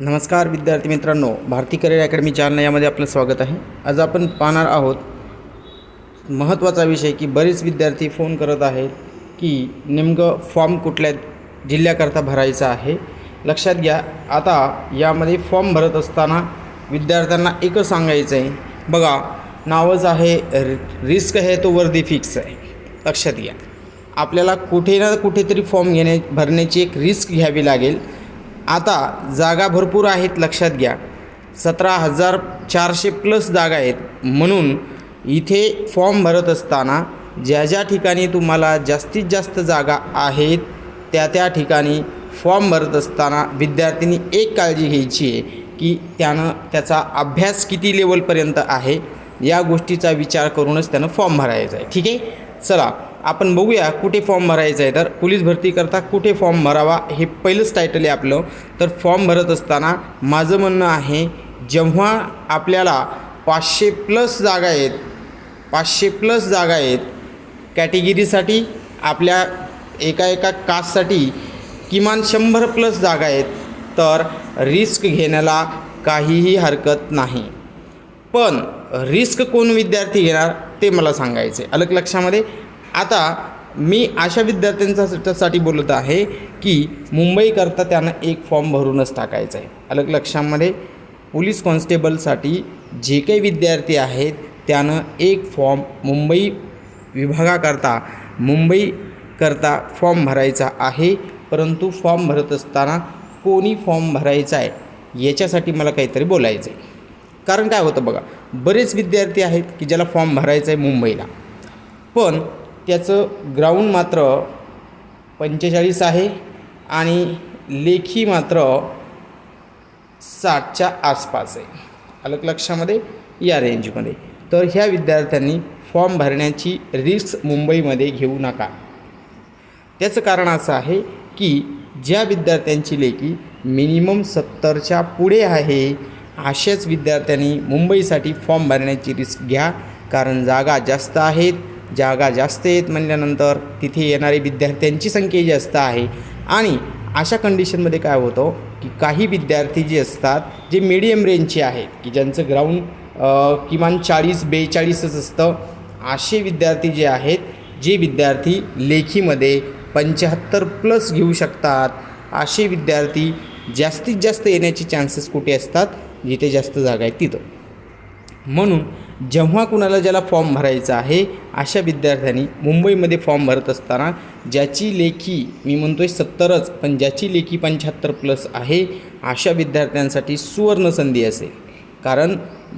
नमस्कार विद्यार्थी मित्रांनो भारती करिअर अकॅडमी चालना यामध्ये आपलं स्वागत आहे. आज आपण पाहणार आहोत महत्त्वाचा विषय की बरेच विद्यार्थी फोन करत आहेत की नेमकं फॉर्म कुठल्या जिल्ह्याकरता भरायचा आहे. लक्षात घ्या आता यामध्ये फॉर्म भरत असताना विद्यार्थ्यांना एकच सांगायचं आहे बघा नावच आहे रिस्क आहे तो वर्दी फिक्स आहे. लक्षात घ्या. आपल्याला कुठे ना कुठेतरी फॉर्म घेणे भरण्याची एक रिस्क घ्यावी लागेल. आता जागा भरपूर आहेत लक्षात घ्या. सतरा हजार चारशे प्लस जागा आहेत. म्हणून इथे फॉर्म भरत असताना ज्या ज्या ठिकाणी तुम्हाला जास्तीत जास्त जागा आहेत त्या त्या ठिकाणी फॉर्म भरत असताना विद्यार्थ्यांनी एक काळजी घ्यायची आहे की त्यानं त्याचा अभ्यास किती लेवलपर्यंत आहे या गोष्टीचा विचार करूनच त्यानं फॉर्म भरायचा आहे. ठीक आहे? चला आपण बघूया कुठे फॉर्म भरायचा आहे. तर पोलीस भरतीकरता कुठे फॉर्म भरावा हे पहिलंच टायटल आहे आपलं. तर फॉर्म भरत असताना माझं म्हणणं आहे जेव्हा आपल्याला पाचशे प्लस जागा आहेत पाचशे प्लस जागा आहेत कॅटेगिरीसाठी आपल्या एका एका कास्टसाठी किमान शंभर प्लस जागा आहेत तर रिस्क घेण्याला काहीही हरकत नाही. पण रिस्क कोण विद्यार्थी घेणार ते मला सांगायचे अलग लक्षामध्ये आता मी अशा विद्यार्थ्यांच्यासाठी बोलत आहे की मुंबईकरता त्यानं एक फॉर्म भरूनच टाकायचा आहे. अलग लक्षामध्ये पोलीस कॉन्स्टेबलसाठी जे काही विद्यार्थी आहेत त्यानं एक फॉर्म मुंबई विभागाकरता मुंबईकरता फॉर्म भरायचा आहे. परंतु फॉर्म भरत असताना कोणी फॉर्म भरायचा आहे याच्यासाठी मला काहीतरी बोलायचं आहे कारण काय होतं बघा बरेच विद्यार्थी आहेत की ज्याला फॉर्म भरायचा आहे मुंबईला. पण त्याचं ग्राउंड मात्र पंचेचाळीस आहे आणि लेखी मात्र साठच्या आसपास आहे. अलग लक्षामध्ये या रेंजमध्ये तर ह्या विद्यार्थ्यांनी फॉर्म भरण्याची रिस्क मुंबईमध्ये घेऊ नका. त्याचं कारण असं आहे की ज्या विद्यार्थ्यांची लेखी मिनिमम सत्तरच्या पुढे आहे अशाच विद्यार्थ्यांनी मुंबईसाठी फॉर्म भरण्याची रिस्क घ्या. कारण जागा जास्त आहेत. जागा जास्त आहेत म्हणल्यानंतर तिथे येणारे विद्यार्थ्यांची संख्या जास्त आहे. आणि अशा कंडिशनमध्ये काय होतं की काही विद्यार्थी जे असतात जे मिडियम रेंजचे आहेत की ज्यांचं ग्राउंड किमान चाळीस बेचाळीसच असतं असे विद्यार्थी जे आहेत जे विद्यार्थी लेखीमध्ये पंच्याहत्तर प्लस घेऊ शकतात असे विद्यार्थी जास्तीत जास्त येण्याचे चान्सेस कुठे असतात? जिथे जास्त जागा आहेत तिथं. म्हणून जेव्हा कुणाला ज्याला फॉर्म भरायचा आहे अशा विद्यार्थ्यांनी मुंबईमध्ये फॉर्म भरत असताना ज्याची लेखी मी म्हणतो आहे सत्तरच पण ज्याची लेखी पंच्याहत्तर प्लस आहे अशा विद्यार्थ्यांसाठी सुवर्ण संधी असेल. कारण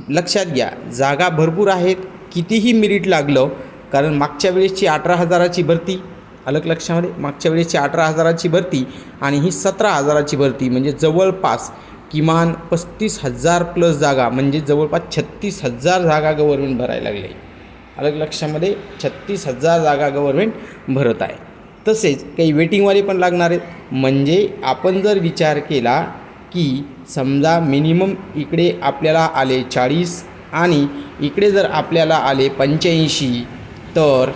लक्षात घ्या जागा भरपूर आहेत कितीही मिरिट लागलं कारण मागच्या वेळेसची अठरा हजाराची भरती अलग लक्षामध्ये मागच्या वेळेसची अठरा हजाराची भरती आणि ही सतरा हजाराची भरती म्हणजे जवळपास किमान पस्तीस हजार प्लस जागा म्हणजे जवळपास छत्तीस हजार जागा गव्हर्मेंट भरायला लागले अलग लक्षामध्ये छत्तीस हजार जागा गव्हर्मेंट भरत आहे. तसेच काही वेटिंगवाले पण लागणार आहेत. म्हणजे आपण जर विचार केला की समजा मिनिमम इकडे आपल्याला आले चाळीस आणि इकडे जर आपल्याला आले पंच्याऐंशी तर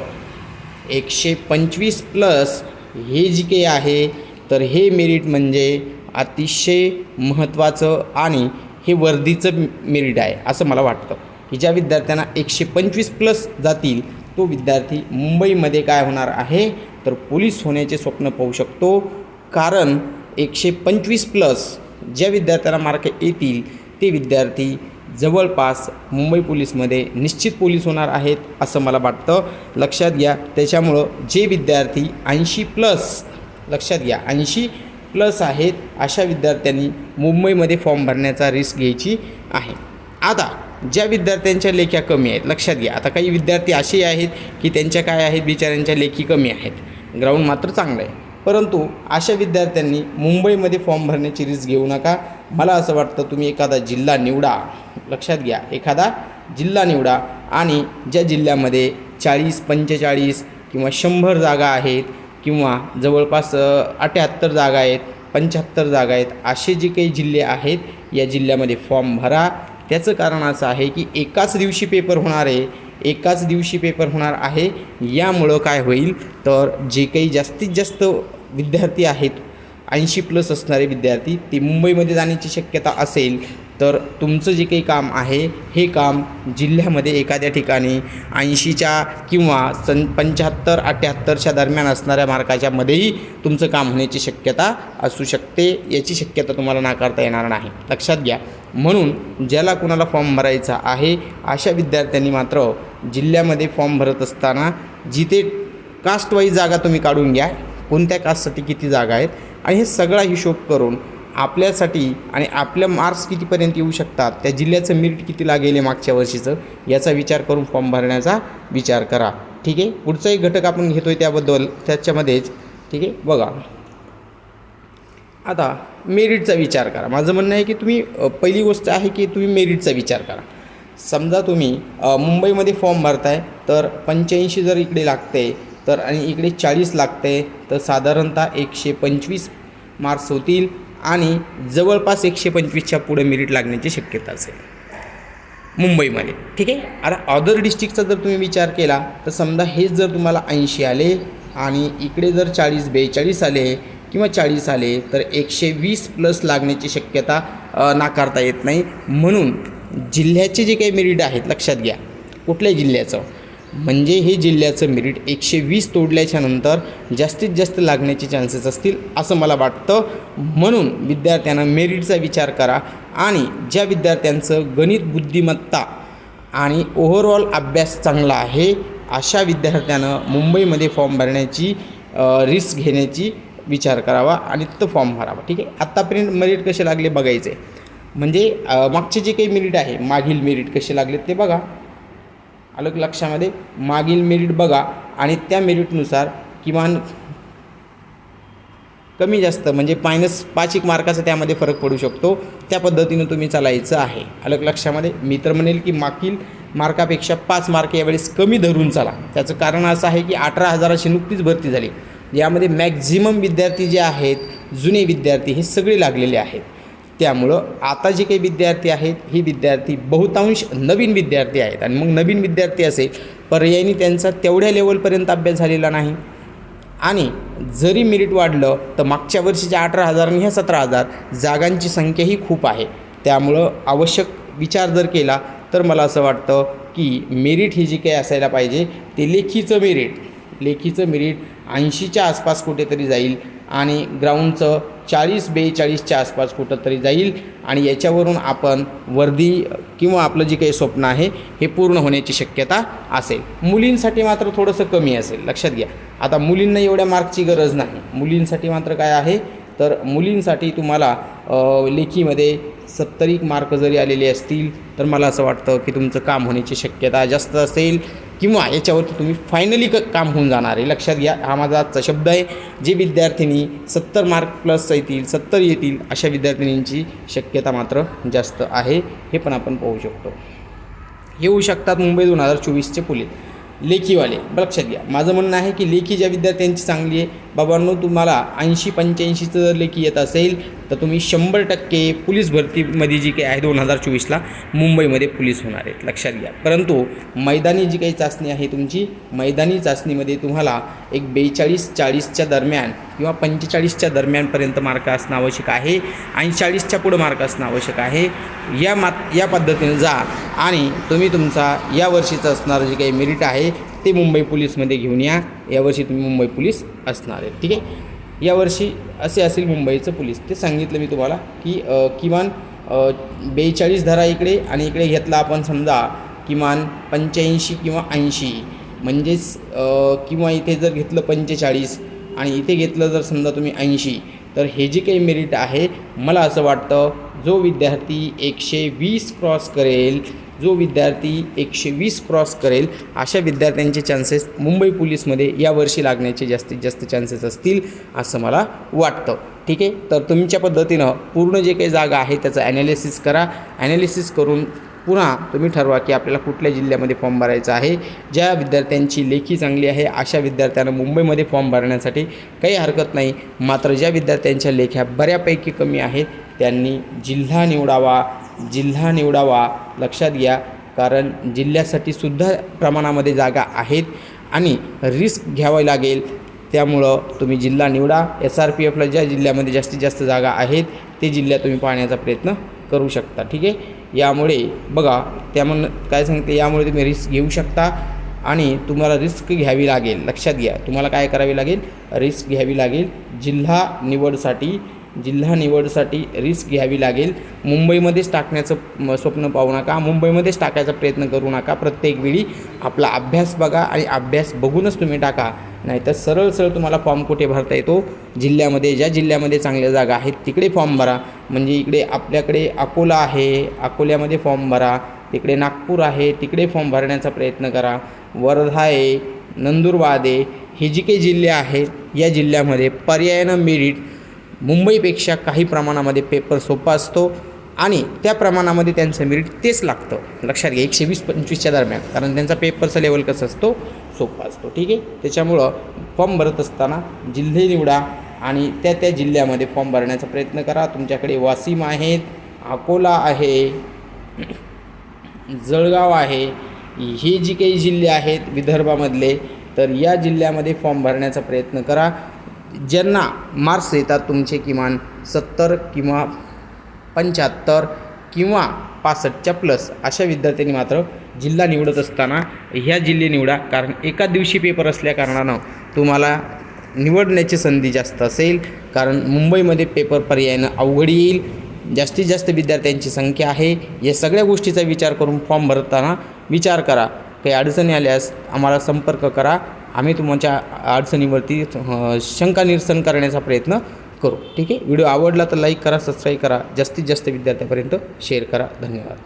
एकशे पंचवीस प्लस हे जी काही आहे तर हे मेरिट म्हणजे अतिशय महत्त्वाचं आणि हे वर्दीचं मेरिट आहे असं मला वाटतं. की ज्या विद्यार्थ्यांना एकशे पंचवीस प्लस जातील तो विद्यार्थी मुंबईमध्ये काय होणार आहे? तर पोलीस होण्याचे स्वप्न पाहू शकतो. कारण एकशे पंचवीस प्लस ज्या विद्यार्थ्यांना मार्क येतील ते विद्यार्थी जवळपास मुंबई पोलीसमध्ये निश्चित पोलीस होणार आहेत असं मला वाटतं. लक्षात घ्या त्याच्यामुळं जे विद्यार्थी ऐंशी प्लस लक्षात घ्या ऐंशी प्लस आहेत अशा विद्यार्थ्यांनी मुंबईमध्ये फॉर्म भरण्याचा रिस्क घ्यायची आहे. आता ज्या विद्यार्थ्यांच्या लेख्या कमी आहेत लक्षात घ्या. आता काही विद्यार्थी असे आहेत की त्यांच्या काय आहेत? बिचाऱ्यांच्या लेखी कमी आहेत. ग्राउंड मात्र चांगलं आहे. परंतु अशा विद्यार्थ्यांनी मुंबईमध्ये फॉर्म भरण्याची रिस्क घेऊ नका. मला असं वाटतं तुम्ही एखादा जिल्हा निवडा. लक्षात घ्या. एखादा जिल्हा निवडा आणि ज्या जिल्ह्यामध्ये चाळीस पंचेचाळीस किंवा शंभर जागा आहेत किंवा जवळपास अठ्याहत्तर जागा आहेत पंच्याहत्तर जागा आहेत असे जे काही जिल्हे आहेत या जिल्ह्यामध्ये फॉर्म भरा. त्याचं कारण असं आहे की एकाच दिवशी पेपर होणार आहे एकाच दिवशी पेपर होणार आहे यामुळं काय होईल? तर जे काही जास्तीत जास्त विद्यार्थी आहेत ऐंशी प्लस असणारे विद्यार्थी ते मुंबईमध्ये जाण्याची शक्यता असेल तर तुमचं जे काही काम आहे हे काम जिल्ह्यामध्ये एखाद्या ठिकाणी ऐंशीच्या किंवा सं पंच्याहत्तर अठ्ठ्याहत्तरच्या दरम्यान असणाऱ्या मार्काच्या मध्येही तुमचं काम होण्याची शक्यता असू शकते याची शक्यता तुम्हाला नाकारता येणार नाही. लक्षात घ्या. म्हणून ज्याला कुणाला फॉर्म भरायचा आहे अशा विद्यार्थ्यांनी मात्र जिल्ह्यामध्ये फॉर्म भरत असताना जिथे कास्टवाईज जागा तुम्ही काढून घ्या कोणत्या कास्टसाठी किती जागा आहेत आणि हे सगळा हिशोब करून आपल्यासाठी आणि आपल्या मार्क्स कितीपर्यंत येऊ शकतात त्या जिल्ह्याचं मेरिट किती लागेल आहे मागच्या वर्षीचं याचा विचार करून फॉर्म भरण्याचा विचार करा. ठीक आहे? पुढचाही एक घटक आपण घेतो आहे त्याबद्दल त्याच्यामध्येच. ठीक आहे? बघा. आता मेरिटचा विचार करा. माझं म्हणणं आहे की तुम्ही पहिली गोष्ट आहे की तुम्ही मेरिटचा विचार करा. समजा तुम्ही मुंबईमध्ये फॉर्म भरताय तर पंच्याऐंशी जर इकडे लागते तर आणि इकडे चाळीस लागते तर साधारणतः एकशे पंचवीस मार्क्स होतील. आणि जवळपास एकशे पंचवीसच्या पुढे मेरिट लागण्याची शक्यता असेल. मुंबईमध्ये. ठीक आहे? आता अदर डिस्ट्रिक्टचा जर तुम्ही विचार केला तर समजा हेच जर तुम्हाला ऐंशी आले आणि इकडे जर चाळीस बेचाळीस आले किंवा चाळीस आले तर एकशे वीस प्लस लागण्याची शक्यता नाकारता येत नाही. म्हणून जिल्ह्याचे जे काही मेरिट आहेत लक्षात घ्या. कुठल्या जिल्ह्याचं. म्हणजे हे जिल्ह्याचं मेरिट एकशे वीस तोडल्याच्या नंतर जास्तीत जास्त लागण्याचे चान्सेस असतील असं मला वाटतं. म्हणून विद्यार्थ्यांना मेरिटचा विचार करा आणि ज्या विद्यार्थ्यांचं गणित बुद्धिमत्ता आणि ओव्हरऑल अभ्यास चांगला आहे अशा विद्यार्थ्यानं मुंबईमध्ये फॉर्म भरण्याची रिस्क घेण्याची विचार करावा आणि तो फॉर्म भरावा. ठीक आहे? आत्तापर्यंत मेरिट कसे लागले बघायचे. म्हणजे मागचे जे काही मेरिट आहे मागील मेरिट कसे लागले ते बघा. आलं लक्षामध्ये. मागील मेरिट बघा आणि त्या मेरिटनुसार किमान कमी जास्त म्हणजे मायनस पाच एक मार्काचा त्यामध्ये फरक पडू शकतो. त्या पद्धतीनं तुम्ही चालायचं आहे. अलग लक्षामध्ये. मी तर म्हणेल की मागील मार्कापेक्षा पाच मार्क यावेळेस कमी धरून चाला. त्याचं कारण असं आहे की अठरा हजाराची नुकतीच भरती झाली. यामध्ये मॅक्झिमम विद्यार्थी जे आहेत जुने विद्यार्थी हे सगळे लागलेले आहेत. त्यामुळं आता जे काही विद्यार्थी आहेत हे विद्यार्थी बहुतांश नवीन विद्यार्थी आहेत. आणि मग नवीन विद्यार्थी असेल पर्यायी त्यांचा तेवढ्या लेवलपर्यंत अभ्यास झालेला नाही. आणि जरी मेरिट वाढलं तर मागच्या वर्षीच्या अठरा हजार आणि ह्या सतरा हजार जागांची संख्याही खूप आहे. त्यामुळं आवश्यक विचार जर केला तर मला असं वाटतं की मेरिट ही जी काही असायला पाहिजे ते लेखीचं मेरिट लेखीचं मेरिट ऐंशीच्या आसपास कुठेतरी जाईल आणि ग्राउंडचं चाळीस बेचाळीसच्या आसपास कुठंतरी जाईल आणि याच्यावरून आपण वर्दी किंवा आपलं जे काही स्वप्न आहे हे पूर्ण होण्याची शक्यता असेल. मुलींसाठी मात्र थोडंसं कमी असेल लक्षात घ्या. आता मुलींना एवढ्या मार्कची गरज नाही. मुलींसाठी मात्र काय आहे? तर मुलींसाठी तुम्हाला लेखीमध्ये सत्तर मार्क जरी आलेले असतील तर मला असं वाटतं की तुमचं काम होण्याची शक्यता जास्त असेल. किंवा याच्यावरती तुम्ही फायनली क काम होऊन जाणार आहे. लक्षात घ्या हा माझा आजचा शब्द आहे. जे विद्यार्थिनी सत्तर मार्क प्लस येतील सत्तर येतील अशा विद्यार्थिनींची शक्यता मात्र जास्त आहे. हे पण आपण पाहू शकतो. येऊ शकतात मुंबई दोन हजार चोवीसचे पुलीत लेखीवाले लक्षात घ्या. माझं म्हणणं आहे की लेखी ज्या विद्यार्थ्यांची चांगली आहे बाबांनो तुम्हाला ऐंशी पंच्याऐंशीचं जर लेखी येत असेल तर तुम्ही शंभर टक्के पोलीस भरतीमध्ये जी काही आहे दोन हजार चोवीसला मुंबईमध्ये पोलीस होणार आहेत. लक्षात घ्या. परंतु मैदानी जी काही चाचणी आहे तुमची मैदानी चाचणीमध्ये तुम्हाला एक बेचाळीस चाळीसच्या दरम्यान किंवा पंचेचाळीसच्या दरम्यानपर्यंत मार्क असणं आवश्यक आहे. आणि चाळीसच्या पुढं मार्क असणं आवश्यक आहे. या मात या पद्धतीने जा आणि तुम्ही तुमचा या वर्षीचं असणारं जे काही मेरिट आहे ते मुंबई पोलीसमध्ये घेऊन या. यावर्षी तुम्ही मुंबई पोलीस असणार आहे. ठीक आहे? यावर्षी असे असेल मुंबईचं पोलीस. ते सांगितलं मी तुम्हाला की किमान बेचाळीस धरा इकडे आणि इकडे घेतला आपण समजा किमान पंच्याऐंशी किंवा ऐंशी. म्हणजेच किंवा इथे जर घेतलं पंचेचाळीस आणि इथे घेतलं जर समजा तुम्ही ऐंशी तर हे जे काही मेरिट आहे मला असं वाटतं जो विद्यार्थी एकशे वीस क्रॉस करेल जो विद्यार्थी एकशे वीस क्रॉस करेल अशा विद्यार्थ्यांचे चान्सेस मुंबई पोलीसमध्ये यावर्षी लागण्याचे जास्तीत जास्त चान्सेस असतील असं मला वाटतं. ठीक आहे? तर तुमच्या पद्धतीनं पूर्ण जे काही जागा आहे त्याचं ॲनालिसिस करा. ॲनालिसिस करून पुन्हा तुम्ही ठरवा की आपल्याला कुठल्या जिल्ह्यामध्ये फॉर्म भरायचा आहे. ज्या विद्यार्थ्यांची लेखी चांगली आहे अशा विद्यार्थ्यांना मुंबईमध्ये फॉर्म भरण्यासाठी काही हरकत नाही. मात्र ज्या विद्यार्थ्यांच्या लेख्या बऱ्यापैकी कमी आहेत त्यांनी जिल्हा निवडावा जिल्हा निवडावा लक्षात घ्या. कारण जिल्ह्यासाठी सुद्धा प्रमाणामध्ये जागा आहेत आणि रिस्क घ्यावी लागेल. त्यामुळं तुम्ही जिल्हा निवडा. एस आर पी एफला ज्या जिल्ह्यामध्ये जास्तीत जास्त जागा आहेत ते जिल्ह्यात तुम्ही पाहण्याचा प्रयत्न करू शकता ठीक आहे? यामुळे बघा त्यामुळे काय सांगते यामुळे तुम्ही रिस्क घेऊ शकता आणि तुम्हाला रिस्क घ्यावी लागेल. लक्षात घ्या तुम्हाला काय करावी लागेल? रिस्क घ्यावी लागेल. जिल्हा निवडसाठी जिल्हा निवडसाठी रिस्क घ्यावी लागेल. मुंबईमध्येच टाकण्याचं स्वप्न पाहू नका. मुंबईमध्येच टाकायचा प्रयत्न करू नका. प्रत्येक वेळी आपला अभ्यास बघा आणि अभ्यास बघूनच तुम्ही टाका. नाहीतर सरळ सरळ तुम्हाला फॉर्म कुठे भरता येतो? जिल्ह्यामध्ये ज्या जिल्ह्यामध्ये चांगल्या जागा आहेत तिकडे फॉर्म भरा. म्हणजे इकडे आपल्याकडे अकोला आहे अकोल्यामध्ये फॉर्म भरा. तिकडे नागपूर आहे तिकडे फॉर्म भरण्याचा प्रयत्न करा. वर्धा आहे नंदुरबार आहे हे जी काही जिल्हे आहेत या जिल्ह्यामध्ये पर्यायानं मेरिट मुंबईपेक्षा काही प्रमाणामध्ये पेपर सोपा असतो आणि त्या प्रमाणामध्ये त्यांचं मेरिट तेच लागतं. लक्षात घ्या एकशे वीस पंचवीसच्या दरम्यान. कारण त्यांचा पेपरचा लेवल कसं असतो? सोपा असतो ठीक आहे? त्याच्यामुळं फॉर्म भरत असताना जिल्हे निवडा आणि त्या त्या जिल्ह्यामध्ये फॉर्म भरण्याचा प्रयत्न करा. तुमच्याकडे वाशिम आहेत अकोला आहे जळगाव आहे हे जी काही जिल्हे आहेत विदर्भामधले तर या जिल्ह्यामध्ये फॉर्म भरण्याचा प्रयत्न करा. ज्यांना मार्क्स येतात तुमचे किमान सत्तर किंवा पंच्याहत्तर किंवा पासष्टच्या प्लस अशा विद्यार्थ्यांनी मात्र जिल्हा निवडत असताना ह्या जिल्हे निवडा. कारण एका दिवशी पेपर असल्या कारणानं तुम्हाला निवडण्याची संधी जास्त असेल. कारण मुंबईमध्ये पेपर पर्यायानं अवघड येईल. जास्तीत जास्त विद्यार्थ्यांची संख्या आहे. या सगळ्या गोष्टीचा विचार करून फॉर्म भरताना विचार करा. काही अडचणी आल्यास आम्हाला संपर्क करा. आम्ही तुमच्या अडचणीवरती शंका निरसन करण्याचा प्रयत्न करू. ठीक आहे? व्हिडिओ आवडला तर लाईक करा सबस्क्राईब करा. जास्तीत जास्त विद्यार्थ्यापर्यंत शेअर करा. धन्यवाद.